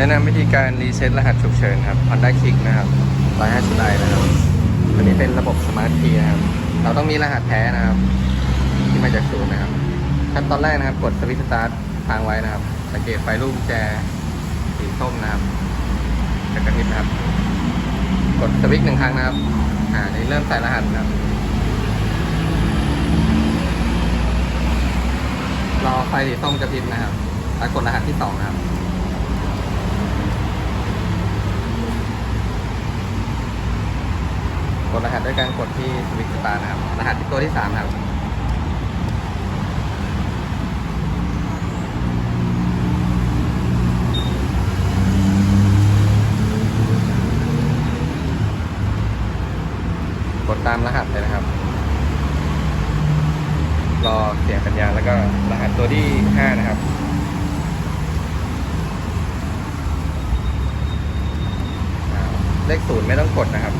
แนะนำวิธีการรีเซ็ตรหัสฉุกเฉินครับ Honda Kick นะครับ150ไอนะครับอันนี้เป็นระบบสมาร์ทคีย์นะครับ เราต้องมีรหัสแท้นะครับ ที่มาจากศูนย์นะครับ ขั้นตอนแรกนะครับ กดสวิตช์สตาร์ทค้างไว้นะครับ สังเกตไฟลูกแจสีส้มนะครับจะกระพริบนะครับ กดสวิตช์หนึ่งครั้งนะครับ อ่านี่เริ่มใส่รหัสนะครับรอไฟสีส้มกระพริบนะครับแล้วกดรหัสที่สองนะครับ ดรหัสด้วยการกดที่สวิตช์สตาร์นะครับ รหัสที่ตัวที่สามนะครับกดตามรหัสเลยนะครับ รอเสียงสัญญาณแล้วก็รหัสตัวที่ห้านะครับ เลขศูนย์ไม่ต้องกดนะครับ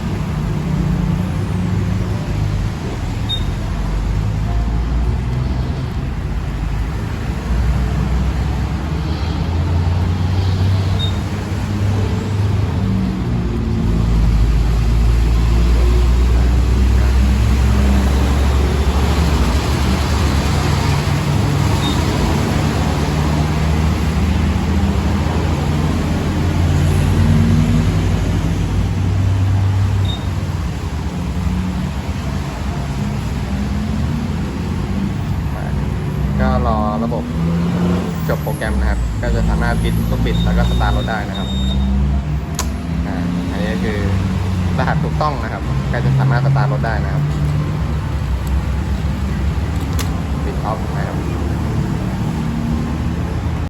ก็รอระบบจบโปรแกรมนะครับ ก็จะสามารถปิดลูกบิดแล้วก็สตาร์ทรถได้นะครับอ่าอันนี้คือรหัสถูกต้องนะครับ ก็จะสามารถสตาร์ทรถได้นะครับ ปิดออฟนะครับ